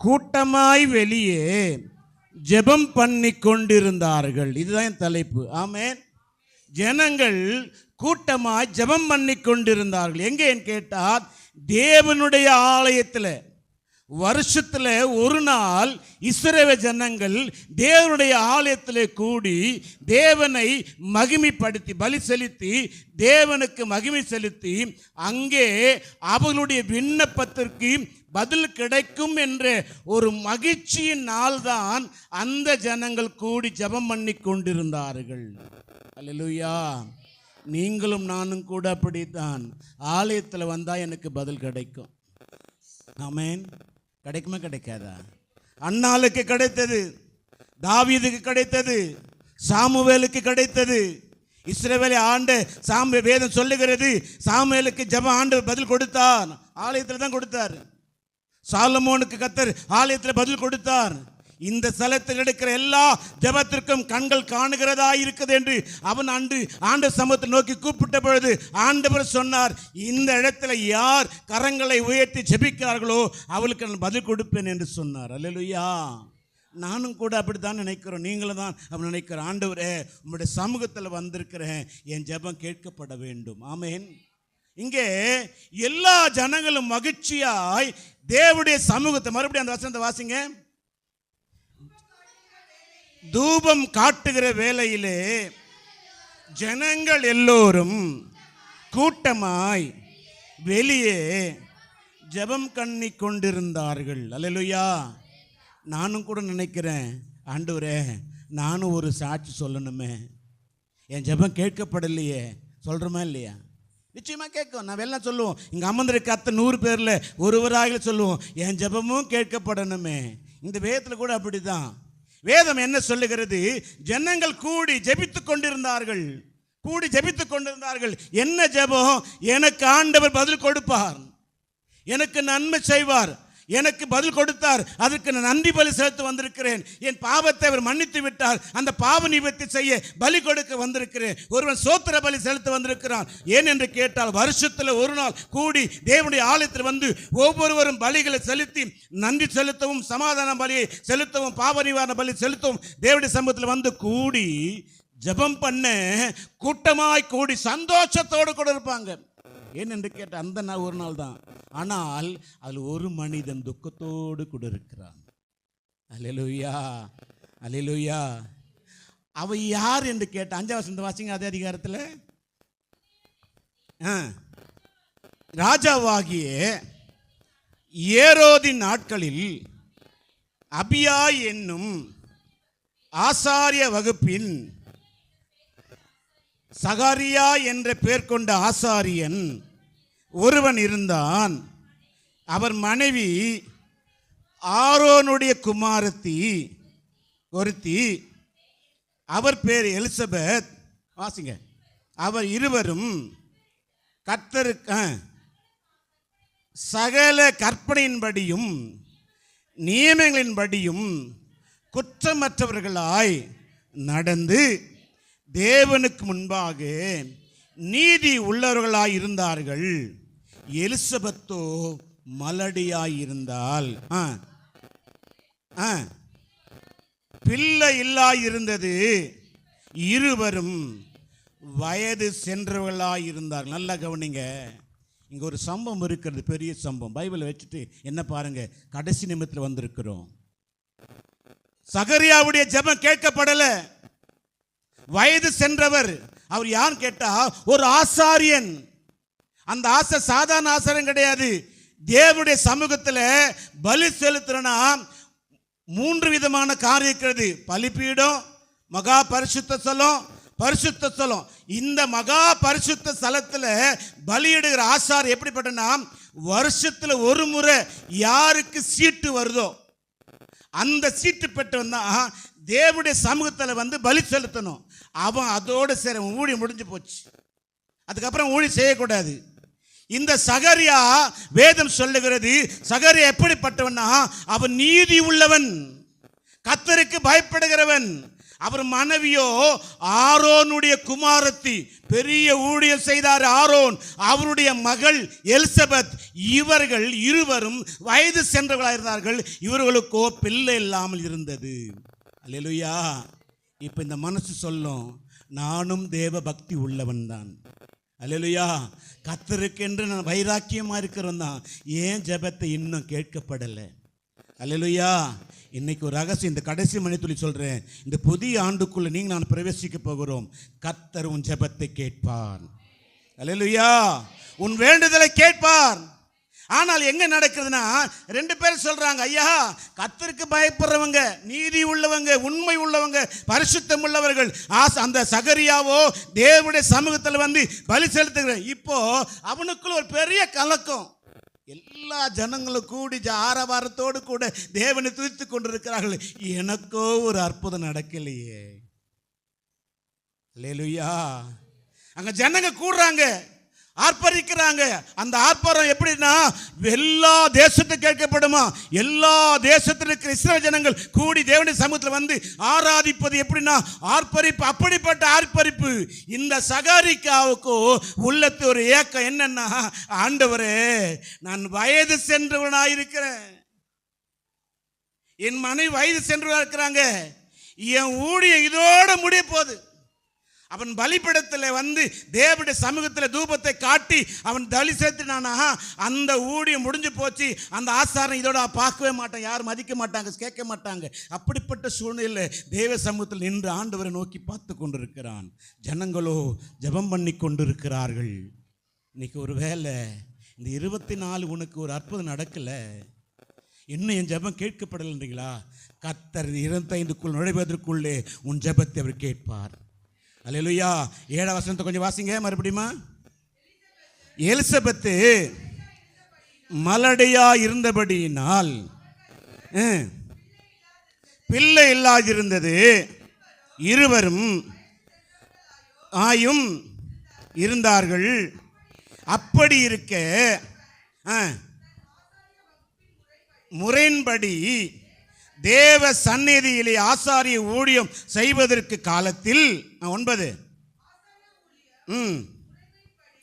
கூட்டமாய் வெளியே ஜெபம் பண்ணி கொண்டிருந்தார்கள் இதுதான் என் தலைப்பு. ஆமேன். ஜனங்கள் கூட்டமாய் ஜெபம் பண்ணி கொண்டிருந்தார்கள் எங்கேன்னு கேட்டால் தேவனுடைய ஆலயத்தில். வருஷத்தில் ஒரு நாள் இஸ்ரேவ ஜனங்கள் தேவனுடைய ஆலயத்தில் கூடி தேவனை மகிமைப்படுத்தி பலி செலுத்தி தேவனுக்கு மகிமை செலுத்தி அங்கே அவர்களுடைய விண்ணப்பத்திற்கு பதில் கிடைக்கும் என்று ஒரு மகிழ்ச்சியின் நாள்தான் அந்த ஜனங்கள் கூடி ஜெபம் பண்ணி கொண்டிருந்தார்கள். அல்லேலூயா. நீங்களும் நானும் கூட அப்படித்தான். ஆலயத்தில் வந்தால் எனக்கு பதில் கிடைக்கும். ஆமேன். கிடைக்குமா கிடைக்காதா? அண்ணாளுக்கு கிடைத்தது தாவீதுக்கு கிடைத்தது சாமுவேலுக்கு கிடைத்தது. இஸ்ரேவேலை ஆண்ட சாமி வேதம் சொல்லுகிறது சாமுவேலுக்கு ஜெபம் ஆண்டு பதில் கொடுத்தார் ஆலயத்தில் தான் கொடுத்தார். சாலமோனுக்கு கத்தர் ஆலயத்தில் பதில் கொடுத்தார். இந்த ஸ்தலத்தில் எடுக்கிற எல்லா ஜெபத்திற்கும் கண்கள் காணுகிறதா இருக்குது என்று அவன் அன்று ஆண்ட சமூகத்தை நோக்கி கூப்பிட்ட பொழுது ஆண்டவர் சொன்னார் இந்த இடத்துல யார் கரங்களை உயர்த்தி ஜெபிக்கிறார்களோ அவளுக்கு நான் பதில் கொடுப்பேன் என்று சொன்னார். அல்லலுயா. நானும் கூட அப்படித்தான் நினைக்கிறோம். நீங்களும் தான் அப்படி நினைக்கிறோம் ஆண்டவரே உங்களுடைய சமூகத்தில் வந்திருக்கிறேன். என் ஜெபம் கேட்கப்பட வேண்டும். ஆமேன். இங்கே எல்லா ஜனங்களும் மகிழ்ச்சியாய் தேவடைய சமூகத்தை மறுபடியும் அந்த வசனத்தை வாசிங்க. தூபம் காட்டுகிற வேலையிலே ஜனங்கள் எல்லோரும் கூட்டமாய் வெளியே ஜெபம் கண்ணி கொண்டிருந்தார்கள். அல்லேலூயா. நானும் கூட நினைக்கிறேன் ஆண்டவரே நானும் ஒரு சாட்சி சொல்லணுமே. என் ஜெபம் கேட்கப்படலையே. சொல்கிறோமா இல்லையா? நிச்சயமாக கேட்கும். நான் வெளில சொல்லுவோம். இங்கே அமர்ந்திருக்க அத்தை நூறு பேரில் ஒருவராக சொல்லுவோம். என் ஜெபமும் கேட்கப்படணுமே. இந்த வேதத்தில் கூட அப்படிதான் வேதம் என்ன சொல்லுகிறது? ஜனங்கள் கூடி ஜபித்து கொண்டிருந்தார்கள். கூடி ஜபித்து கொண்டிருந்தார்கள். என்ன ஜெபம்? எனக்கு ஆண்டவர் பதில் கொடுப்பார். எனக்கு நன்மை செய்வார். எனக்கு பதில் கொடுத்தார். அதற்கு நான் நன்றி பலி செலுத்த வந்திருக்கிறேன். என் பாவத்தை அவர் மன்னித்து விட்டார். அந்த பாவ நிவர்த்தி செய்ய பலி கொடுக்க வந்திருக்கிறேன். ஒருவன் சோத்திர பலி செலுத்த வந்திருக்கிறான். ஏன் என்று கேட்டால் வருஷத்தில் ஒரு நாள் கூடி தேவனுடைய ஆலயத்தில் வந்து ஒவ்வொருவரும் பலிகளை செலுத்தி நன்றி செலுத்தவும் சமாதான பலியை செலுத்தவும் பாவ நிவாரண பலி செலுத்தவும் தேவனுடைய சமூகத்தில் வந்து கூடி ஜெபம் பண்ண கூட்டமாய் கூடி சந்தோஷத்தோடு கூட இருப்பாங்க. ஏன் என்று கேட்ட அந்த நாள் ஒரு நாள் தான் ஆனால் அதில் ஒரு மனிதன் துக்கத்தோடு கூட இருக்கிறான். அலையலுயா அலையலுயா அவ யார் என்று கேட்ட அஞ்சாவது வசந்த வாசிங்க அதே அதிகாரத்தில். ராஜாவாகிய ஏரோதின் நாட்களில் அபியா என்னும் ஆசாரிய வகுப்பின் சகாரியா என்ற பெயர் கொண்ட ஆசாரியன் ஒருவன் இருந்தான். அவர் மனைவி ஆரோனுடைய குமாரத்தி ஒருத்தி. அவர் பேர் எலிசபெத். வாசிங்க. அவர் இருவரும் கர்த்தருக்கு ஆ, சகல கற்பனையின்படியும் நியமங்களின்படியும் குற்றமற்றவர்களாய் நடந்து தேவனுக்கு முன்பாக நீதி உள்ளவர்களாய் இருந்தார்கள். எலிசபெத்தோ மலடியாய் இருந்தால் ஆ ஆ பிள்ளை இல்லாய் இருந்தது. இருவரும் வயது சென்றவர்களாய் இருந்தார் நல்லா கவனிங்க. இங்கே ஒரு சம்பவம் இருக்கிறது பெரிய சம்பவம். பைபிளை வச்சுட்டு என்ன பாருங்க கடைசி நிமிடத்தில் வந்திருக்கிறோம். சகரியாவுடைய ஜபம் கேட்கப்படலை. வயது சென்றவர். அவர் யார் கேட்டா ஒரு ஆசாரியன். அந்த ஆசை சாதாரண ஆசாரம் கிடையாது. தேவனுடைய சமூகத்தில் பலி செலுத்துறனா மூன்று விதமான காரியம் இருக்கிறது. பலிப்பீடம் மகா பரிசுத்த ஸ்தலம் பரிசுத்த ஸ்தலம் இந்த மகா பரிசுத்த ஸ்தலத்தில் பலியிடுகிற ஆசார் எப்படிப்பட்டனா வருஷத்தில் ஒரு முறை யாருக்கு சீட்டு வருதோ அந்த சீட்டு பெற்றவன் தான் தேவனுடைய சமூகத்தில் வந்து பலி செலுத்தணும். அவன் அதோடு சேர ஊழி முடிஞ்சு போச்சு. அதுக்கப்புறம் ஊழி செய்யக்கூடாது. இந்த சகரியா வேதம் சொல்லுகிறது சகரியா எப்படிப்பட்டவனா அவன் நீதி உள்ளவன் கத்தருக்கு பயப்படுகிறவன். அவர் மனைவியோ ஆரோனுடைய குமாரத்தி பெரிய ஊழியம் செய்தார் ஆரோன். அவருடைய மகள் எலிசபெத் இவர்கள் இருவரும் வயது சென்றவர்களாக இருந்தார்கள் இவர்களுக்கோ பிள்ளை இல்லாமல் இருந்தது. அல்லேலூயா. இப்போ இந்த மனசு சொல்லும் நானும் தேவ பக்தி உள்ளவன் தான் அல்லையா கத்தருக்கென்று நான் வைராக்கியமாக இருக்கிறவன் தான் ஏன் ஜெபத்தை இன்னும் கேட்கப்படலை? அல்லையா இன்னைக்கு ஒரு ரகசியம் இந்த கடைசி மணித்துளி சொல்கிறேன் இந்த புதிய ஆண்டுக்குள்ளே நீங்கள் நான் பிரவேசிக்க போகிறோம். கத்தர் உன் ஜெபத்தை கேட்பார். அல்லையா உன் வேண்டுதலை கேட்பார். ஆனால் எங்க நடக்குதுன்னா ரெண்டு பேரும் சொல்றாங்க ஐயா கத்திற்கு பயப்படுறவங்க நீதி உள்ளவங்க உண்மை உள்ளவங்க பரிசுத்தம் உள்ளவர்கள் ஆஸ் அந்த சகரியாவோ தேவனுடைய சமூகத்தில் வந்து பலி செலுத்துகிற இப்போ அவனுக்குள்ள ஒரு பெரிய கலக்கம். எல்லா ஜனங்களும் கூடி ஆரவாரத்தோடு கூட தேவனை துதித்து கொண்டிருக்கிறார்கள். எனக்கோ ஒரு அற்புதம் நடக்கலையே. லேலுயா அங்க ஜனங்க கூடுறாங்க. ஆர்ப்பரிக்கிறாங்க. அந்த ஆர்ப்பாரம் எப்படின்னா எல்லா தேசத்துக்கு கேட்கப்படுமா? எல்லா தேசத்தில் இருக்கிற இஸ்ரேல் ஜனங்கள் கூடி தேவனுடைய சமூகத்தில் வந்து ஆராதிப்பது எப்படின்னா ஆர்ப்பரிப்பு அப்படிப்பட்ட ஆர்ப்பரிப்பு. இந்த சகாரிக்காவுக்கு உள்ளத்து ஒரு ஏக்கம் என்னன்னா ஆண்டவரே நான் வயது சென்றவனாக இருக்கிறேன். என் மனைவி வயது சென்றவனாக இருக்கிறாங்க. என் ஊழியம் இதோட முடிய போகுது. அவன் பலிப்பிடத்தில் வந்து தேவடைய சமூகத்தில் தூபத்தை காட்டி அவன் தலி சேர்த்துனானா அந்த ஊழியம் முடிஞ்சு போச்சு. அந்த ஆசாரம் இதோட பார்க்கவே மாட்டான். யாரும் மதிக்க மாட்டாங்க கேட்க மாட்டாங்க. அப்படிப்பட்ட சூழ்நிலையில் தேவ சமூகத்தில் நின்று ஆண்டவரை நோக்கி பார்த்து கொண்டிருக்கிறான். ஜனங்களோ ஜெபம் பண்ணி கொண்டிருக்கிறார்கள். இன்னைக்கு ஒரு வேளை இந்த இருபத்தி நாலு உனக்கு ஒரு அற்புதம் நடக்கலை. இன்னும் என் ஜெபம் கேட்கப்படலைன்றீங்களா? கத்தர் இருபத்தைந்துக்குள் நுழைவதற்குள்ளே உன் ஜெபத்தை அவர் கேட்பார். அலையலுயா. ஏழாம் வசனத்தை கொஞ்சம் வாசிங்க மறுபடியுமா? எலிசபெத்து மலடையா இருந்தபடியினால் பிள்ளை இல்லாதிருந்தது. இருவரும் ஆயும் இருந்தார்கள். அப்படி இருக்க முறையின்படி தேவ சந்நிதியிலே ஆசாரிய ஊழியம் செய்வதற்கு காலத்தில் ஒன்பது. ம்.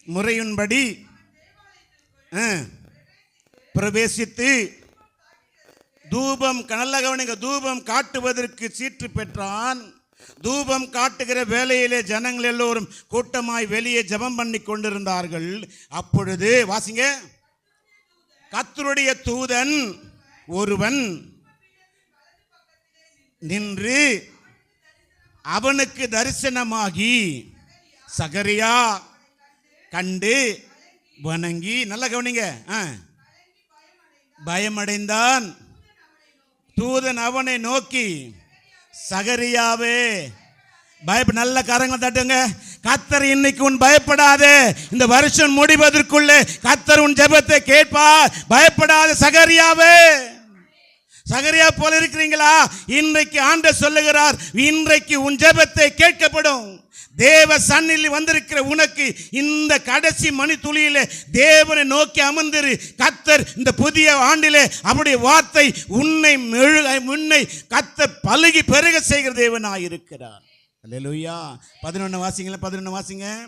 முறையின்படி ஆ, பிரவேசித்து தூபம் நல்ல கவனிங்க தூபம் காட்டுவதற்கு சீற்று பெற்றான். தூபம் காட்டுகிற வேலையிலே ஜனங்கள் எல்லோரும் கூட்டமாய் வெளியே ஜெபம் பண்ணி கொண்டிருந்தார்கள். அப்பொழுது வாசிங்க. கத்தருடைய தூதன் ஒருவன் நின்று அவனுக்கு தரிசனமாகி சகரியா கண்டு வணங்கி நல்ல கவனிங்க. ஆ. பயமடைந்தான். தூதன் அவனை நோக்கி சகரியாவே பயப்ப நல்ல கரங்களை தட்டுங்க. கத்தர் இன்னைக்கு உன் பயப்படாதே. இந்த வருஷம் முடிவதற்குள்ளே கத்தர் உன் ஜெபத்தை கேட்பார். பயப்படாத சகரியாவே. சகரியா போல இருக்கிறீங்களா? இன்றைக்கு ஆண்ட சொல்லுகிறார் இன்றைக்கு உன் ஜெபத்தை கேட்கப்படும். தேவ சன்னில் வந்திருக்கிற உனக்கு இந்த கடைசி மணி துளியில தேவனை நோக்கி அமர்ந்திரு. கத்தர் இந்த புதிய ஆண்டிலே அவருடைய வார்த்தை உன்னை மெழு உன்னை கத்தர் பழுகி பெருக செய்கிற தேவனாக இருக்கிறார். அல்லேலூயா. பதினொன்று வாசிங்களா பதினொன்று வாசிங்க.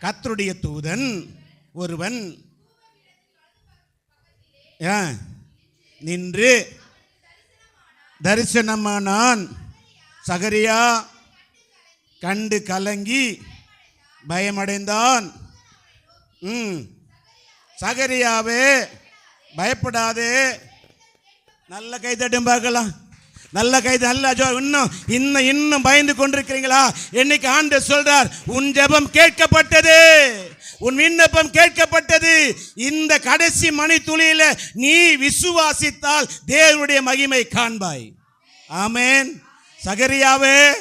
கத்தருடைய தூதன் ஒருவன். ஆ, நின்று தரிசனமானான். சகரியா கண்டு கலங்கி பயமடைந்தான். ம். சகரியாவே பயப்படாதே. நல்ல கை தட்டும் பார்க்கலாம். நல்ல கை நல்ல ஜோ இன்னும் இன்னும் இன்னும் பயந்து கொண்டிருக்கிறீங்களா? என்னைக்கு ஆண்டு சொல்றார் உன் ஜெபம் கேட்கப்பட்டது. உன் விண்ணப்பம் கேட்கப்பட்டது. இந்த கடைசி மணி துளியில நீ விசுவாசித்தால் தேவனுடைய மகிமை காண்பாய். ஆமென். சகரியாவே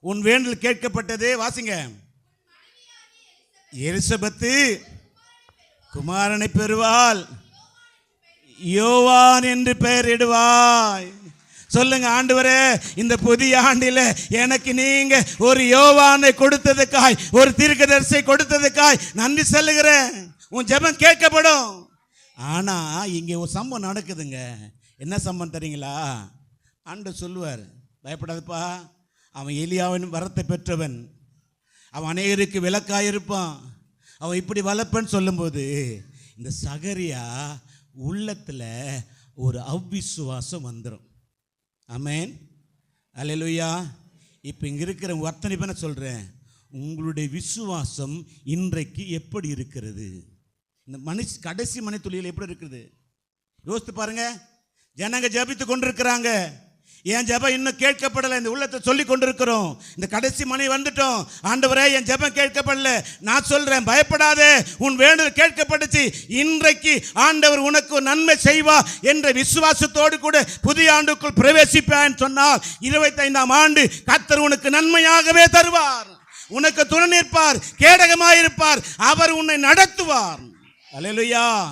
உன் வேண்டல் கேட்கப்பட்டது. வாசிங்க. எரிசபத்து குமாரனை பெறுவாள். யோவான் என்று பெயரிடுவாய். சொல்லுங்க ஆண்டவரே இந்த புதிய ஆண்டில எனக்கு நீங்க ஒரு யோவானை கொடுத்ததுக்காய் ஒரு தீர்க்கதரிசை கொடுத்ததுக்காய் நன்றி சொல்லுகிறேன். உன் ஜெபம் கேட்கப்படும். ஆனா இங்க ஒரு சம்பவம் நடக்குதுங்க. என்ன சம்பவம் தெரியுங்களா? ஆண்டு சொல்லுவார் பயப்படாதப்பா அவன் எலியாவின் வரத்தை பெற்றவன். அவன் அநேகருக்கு விளக்காயிருப்பான். அவன் இப்படி வளர்ப்பன்னு சொல்லும்போது இந்த சகரியா உள்ளத்தில் ஒரு அவ்விசுவாசம் வந்துடும் அமேன் அலையலுயா இப்போ இங்கே இருக்கிற ஒத்தனை பேர் சொல்கிறேன் உங்களுடைய விசுவாசம் இன்றைக்கு எப்படி இருக்கிறது? இந்த மனுஷ கடைசி மனை தொழில் எப்படி இருக்குது? யோசித்து பாருங்கள் ஜனங்க ஜெபித்து கொண்டிருக்கிறாங்க. என் ஜெபம் இன்னும் கேட்கப்படலை. இந்த உள்ளத்தை சொல்லி கொண்டிருக்கிறோம். இந்த கடைசி மணி வந்துட்டோம். ஆண்டவரே என் ஜெபம் கேட்கப்படல. நான் சொல்கிறேன் பயப்படாதே. உன் வேண்டுதல் கேட்கப்பட்டுச்சு. இன்றைக்கு ஆண்டவர் உனக்கு நன்மை செய்வா என்ற விசுவாசத்தோடு கூட புதிய ஆண்டுக்குள் பிரவேசிப்பான்னு சொன்னால் இருபத்தைந்தாம் ஆண்டு கத்தர் உனக்கு நன்மையாகவே தருவார். உனக்கு துணை நிற்பார் கேடகமாயிருப்பார். அவர் உன்னை நடத்துவார். அல்லேலூயா.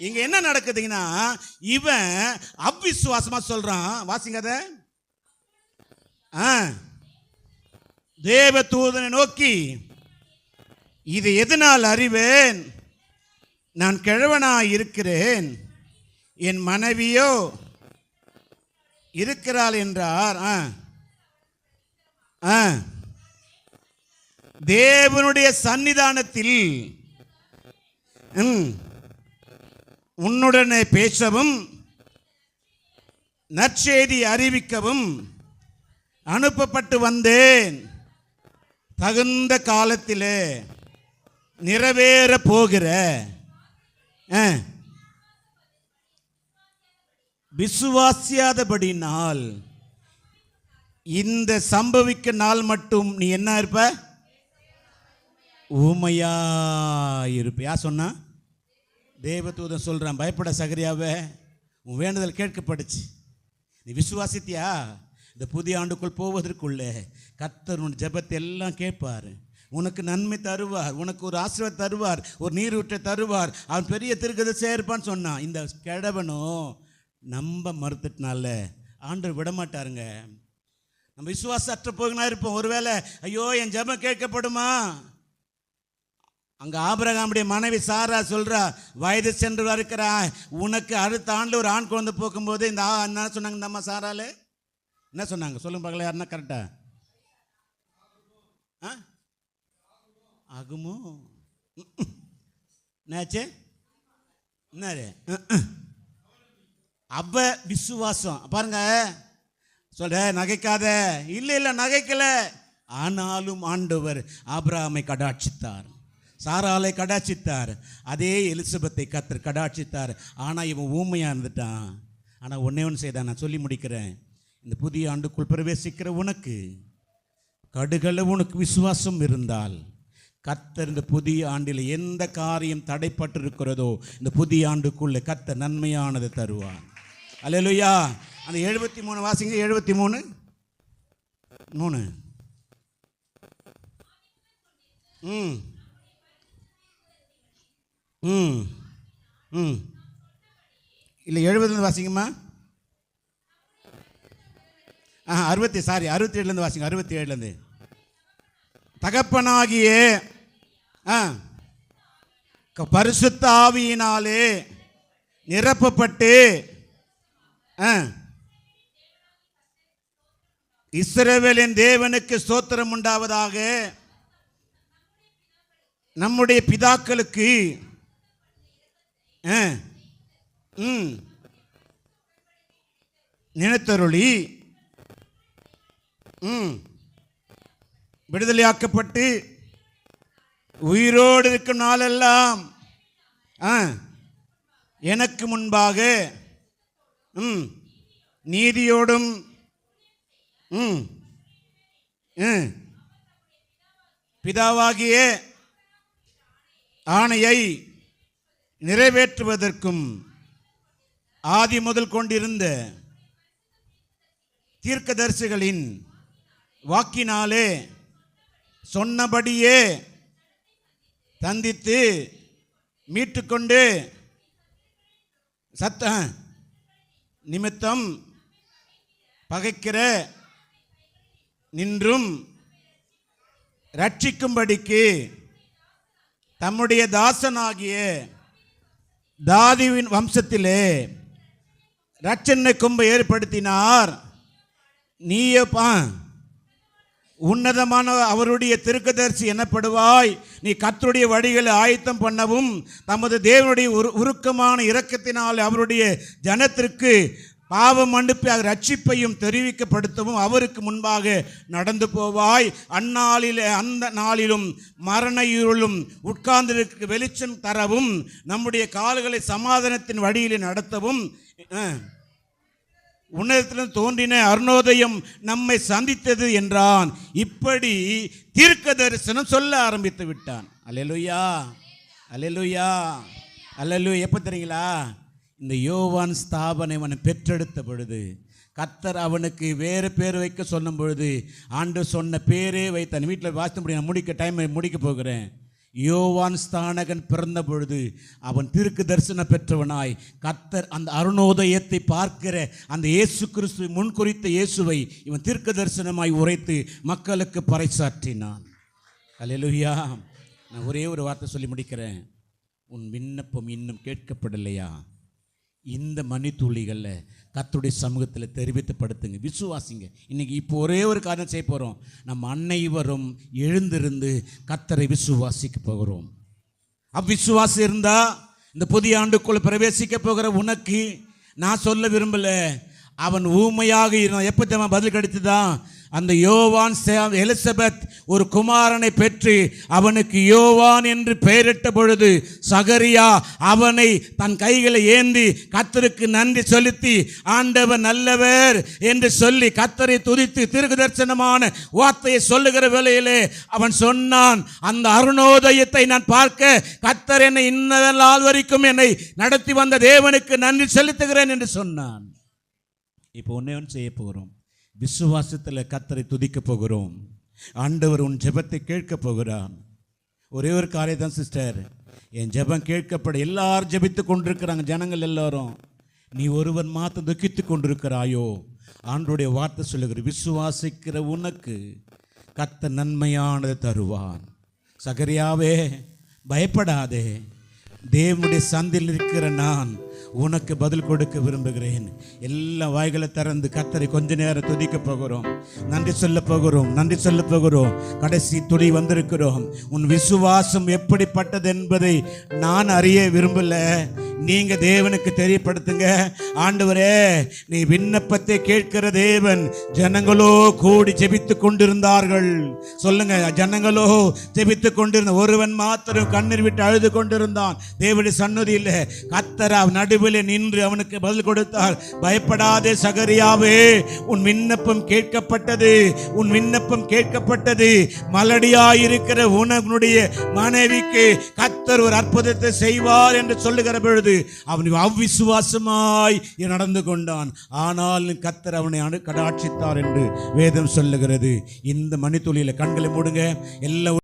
இங்க என்ன நடக்குதுங்கன்னா இவன் அவிசுவாசமா சொல்றான். வாசிங்க ஆ. தேவ தூதனை நோக்கி இது எதனால் அறிவேன்? நான் கிழவனாய் இருக்கிறேன். என் மனைவியோ இருக்கிறாள் என்றார். ஆ. ஆ. தேவனுடைய சன்னிதானத்தில் ம், உன்னுடனே பேசவும் நற்செய்தி அறிவிக்கவும் அனுப்பப்பட்டு வந்தேன். தகுந்த காலத்திலே நிறைவேற போகிற ஆ, விசுவாசியாதபடினால் இந்த சம்பவிக்க நாள் மட்டும் நீ என்ன இருப்ப? ஊமையா இருப்ப சொன்னா? தேவதூதன் சொல்கிறான் பயப்பட சகரியாவே உன் வேண்டுதல் கேட்கப்படுச்சு நீ விசுவாசித்தியா? இந்த புதிய ஆண்டுக்குள் போவதற்குள்ளே கர்த்தர் உன் ஜெபத்தை எல்லாம் கேட்பார். உனக்கு நன்மை தருவார் உனக்கு ஒரு ஆசிரியர் தருவார் ஒரு நீரூற்றை தருவார். அவன் பெரிய திருக்கதை சேர்ப்பான்னு சொன்னான். இந்த கிழவனும் நம்ப மறுத்துட்டனால ஆண்டு விட மாட்டாருங்க நம்ம விசுவாசம் அற்ற போகனா இருப்போம். ஒருவேளை ஐயோ என் ஜெபம் கேட்கப்படுமா? அங்கே ஆபரகாமுடைய மனைவி சாரா சொல்கிறா வயது சென்று இருக்கிறா உனக்கு அடுத்த ஆண்டு ஒரு ஆண் குழந்தை போக்கும்போது இந்த ஆ என்ன சொன்னாங்க இந்த அம்மா சாராலே? என்ன சொன்னாங்க? சொல்லுங்க பார்க்கல யாருன்னா கரெக்டா ஆ? ஆகுமோ என்னாச்சு? என்னது அப்ப அவ விசுவாசம். பாருங்க. சொல்ற நகைக்காத. இல்லை இல்லை நகைக்கல. ஆனாலும் ஆண்டவர் ஆபிரகாமை கடாட்சித்தார். சாராலை கடாட்சித்தார் அதே எலிசபெத்தை கத்தர் கடாட்சித்தார் ஆனால் இவன் ஊமையாக இருந்துட்டான். ஆனால் ஒன்றே ஒன்று செய்தான். நான் சொல்லி முடிக்கிறேன். இந்த புதிய ஆண்டுக்குள் பிரவேசிக்கிற உனக்கு கடுகள உனக்கு விசுவாசம் இருந்தால் கத்தர் இந்த புதிய ஆண்டில் எந்த காரியம் தடைப்பட்டு இருக்கிறதோ இந்த புதிய ஆண்டுக்குள்ளே கத்தர் நன்மையானது தருவார். அல்லேலூயா. அந்த எழுபத்தி மூணு வாசிங்க. எழுபத்தி மூணு மூணு. ம். ம் ம். இல்லை எழுபதுலேருந்து வாசிங்கம்மா. ஆ அறுபத்தி சாரி அறுபத்தி ஏழுலேருந்து வாசிங்க அறுபத்தி ஏழுலேருந்து தகப்பனாகிய ஆ க- பரிசுத்த ஆவியினாலே நிரப்பப்பட்டு ஆ இஸ்ரவேலின் தேவனுக்கு ஸ்தோத்திரம் உண்டாவதாக நம்முடைய பிதாக்களுக்கு ம், நினைத்தருளி. ம், விடுதலையாக்கப்பட்டு உயிரோடு இருக்கும் நாளெல்லாம் ஆ, எனக்கு முன்பாக ம், நீதியோடும் ம், ம், பிதாவாகிய ஆணையை நிறைவேற்றுவதற்கும் ஆதி முதல் கொண்டிருந்த தீர்க்கதரிசிகளின் வாக்கினாலே சொன்னபடியே தந்தித்து மீட்டுக்கொண்டு சத்த நிமித்தம் பகைக்கிற நின்றும் ரட்சிக்கும்படிக்கு தம்முடைய தாசனாகிய தாதிவின் வம்சத்திலே ரட்சனை கொம்பை ஏற்படுத்தினார். நீயப்பா உன்னதமான அவருடைய திருக்கதரிசி எனப்படுவாய். நீ கத்தருடைய வழிகளை ஆயத்தம் பண்ணவும் தமது தேவனுடைய உரு- உருக்கமான இரக்கத்தினால் அவருடைய ஜனத்திற்கு பாவம் மன்னிப்பு ரட்சிப்பையும் தெரிவிக்கப்படுத்தவும் அவருக்கு முன்பாக நடந்து போவாய். அந்நாளில் அந்த நாளிலும் மரண இருளும் உட்கார்ந்திருக்க வெளிச்சம் தரவும் நம்முடைய கால்களை சமாதானத்தின் வழியில் நடத்தவும் உன்னதத்திலிருந்து தோன்றின அருணோதயம் நம்மை சந்தித்தது என்றான். இப்படி தீர்க்க தரிசனம் சொல்ல ஆரம்பித்து விட்டான். அலலுயா அலலுயா அலலு எப்போ தெரியுங்களா? இந்த யோவான் ஸ்தாபனை அவனை பெற்றெடுத்த பொழுது கத்தர் அவனுக்கு வேறு பேர் வைக்க சொன்ன பொழுது ஆண்டு சொன்ன பேரே வைத்தான் வீட்டில் வாசித்து முடியும் நான் முடிக்க டைம் முடிக்க போகிறேன். யோவான் ஸ்தானகன் பிறந்த பொழுது அவன் திருக்கு தரிசனம் பெற்றவனாய் கத்தர் அந்த அருணோதயத்தை பார்க்கிற அந்த இயேசு கிறிஸ்து முன்குறித்த இயேசுவை இவன் தீர்க்க தரிசனமாய் உரைத்து மக்களுக்கு பறைசாற்றினான். அலையலுயா நான் ஒரே ஒரு வார்த்தை சொல்லி முடிக்கிறேன். உன் விண்ணப்பம் இன்னும் கேட்கப்படலையா? இந்த மணித்துளிகளில் கத்துடைய சமூகத்தில் தெரிவித்துப்படுத்துங்க. விசுவாசிங்க. இன்னைக்கு இப்போ ஒரே ஒரு காரணம் செய்ய போகிறோம் நம்ம அனைவரும் எழுந்திருந்து கத்தரை விசுவாசிக்க போகிறோம். அவ்விசுவாசம் இருந்தால் இந்த புதிய ஆண்டுக்குள்ளே பிரவேசிக்க போகிற உனக்கு நான் சொல்ல விரும்பலை. அவன் ஊமையாக இருந்தான். எப்போ பதில் கிடைத்துதான் அந்த யோவான் எலிசபெத் ஒரு குமாரனை பெற்று அவனுக்கு யோவான் என்று பெயரிட்ட பொழுது சகரியா அவனை தன் கைகளை ஏந்தி கத்தருக்கு நன்றி செலுத்தி ஆண்டவர் நல்லவர் என்று சொல்லி கத்தரை துதித்து திருக்கு தரிசனமான வார்த்தையை சொல்லுகிற வேளையிலே அவன் சொன்னான் அந்த அருணோதயத்தை நான் பார்க்க கத்தர் என்னை இன்ன நாள் வரைக்கும் என்னை நடத்தி வந்த தேவனுக்கு நன்றி செலுத்துகிறேன் என்று சொன்னான். இப்போ ஒன்றே ஒன்று செய்ய போகிறோம். விசுவாசத்தில் கத்தரை துதிக்க போகிறோம். ஆண்டவர் உன் ஜெபத்தை கேட்க போகிறான் ஒரே ஒரு காரியம் தான் சிஸ்டர் என் ஜெபம் கேட்கப்பட எல்லாரும் ஜெபித்து கொண்டிருக்கிறாங்க ஜனங்கள் எல்லாரும். நீ ஒருவன் மாத்த துக்கித்து கொண்டிருக்கிறாயோ? ஆண்டுடைய வார்த்தை சொல்லுகிற விசுவாசிக்கிற உனக்கு கத்த நன்மையானது தருவான் சகரியாவே பயப்படாதே. தேவனுடைய சந்தில் இருக்கிற நான் உனக்கு பதில் கொடுக்க விரும்புகிறேன். எல்லா வாய்களை திறந்து கத்தரை கொஞ்ச நேரம் துதிக்க போகிறோம். நன்றி சொல்ல போகிறோம் நன்றி சொல்ல போகிறோம். கடைசி துடி வந்திருக்கிறோம். உன் விசுவாசம் எப்படிப்பட்டது என்பதை நான் அறிய விரும்பல. நீங்க தேவனுக்கு தெரியப்படுத்துங்க. ஆண்டவரே நீ விண்ணப்பத்தை கேட்கிற தேவன் ஜனங்களோ கூடி ஜெபித்து கொண்டிருந்தார்கள். சொல்லுங்க ஜனங்களோ ஜெபித்து கொண்டிருந்த ஒருவன் மாத்திரம் கண்ணீர் விட்டு அழுது கொண்டிருந்தான். தேவனுடைய இல்லை கத்தரா நடு நடுவில் நின்று அவனுக்கு பதில் கொடுத்தார் பயப்படாதே சகரியாவே உன் விண்ணப்பம் கேட்கப்பட்டது உன் விண்ணப்பம் கேட்கப்பட்டது. மலடியாயிருக்கிற உனவனுடைய மனைவிக்கு கத்தர் ஒரு அற்புதத்தை செய்வார் என்று சொல்லுகிற பொழுது அவன் அவ்விசுவாசமாய் நடந்து கொண்டான். ஆனால் கத்தர் அவனை அணு கடாட்சித்தார் என்று வேதம் சொல்லுகிறது. இந்த மணித்துளியில் கண்களை மூடுங்க. எல்லா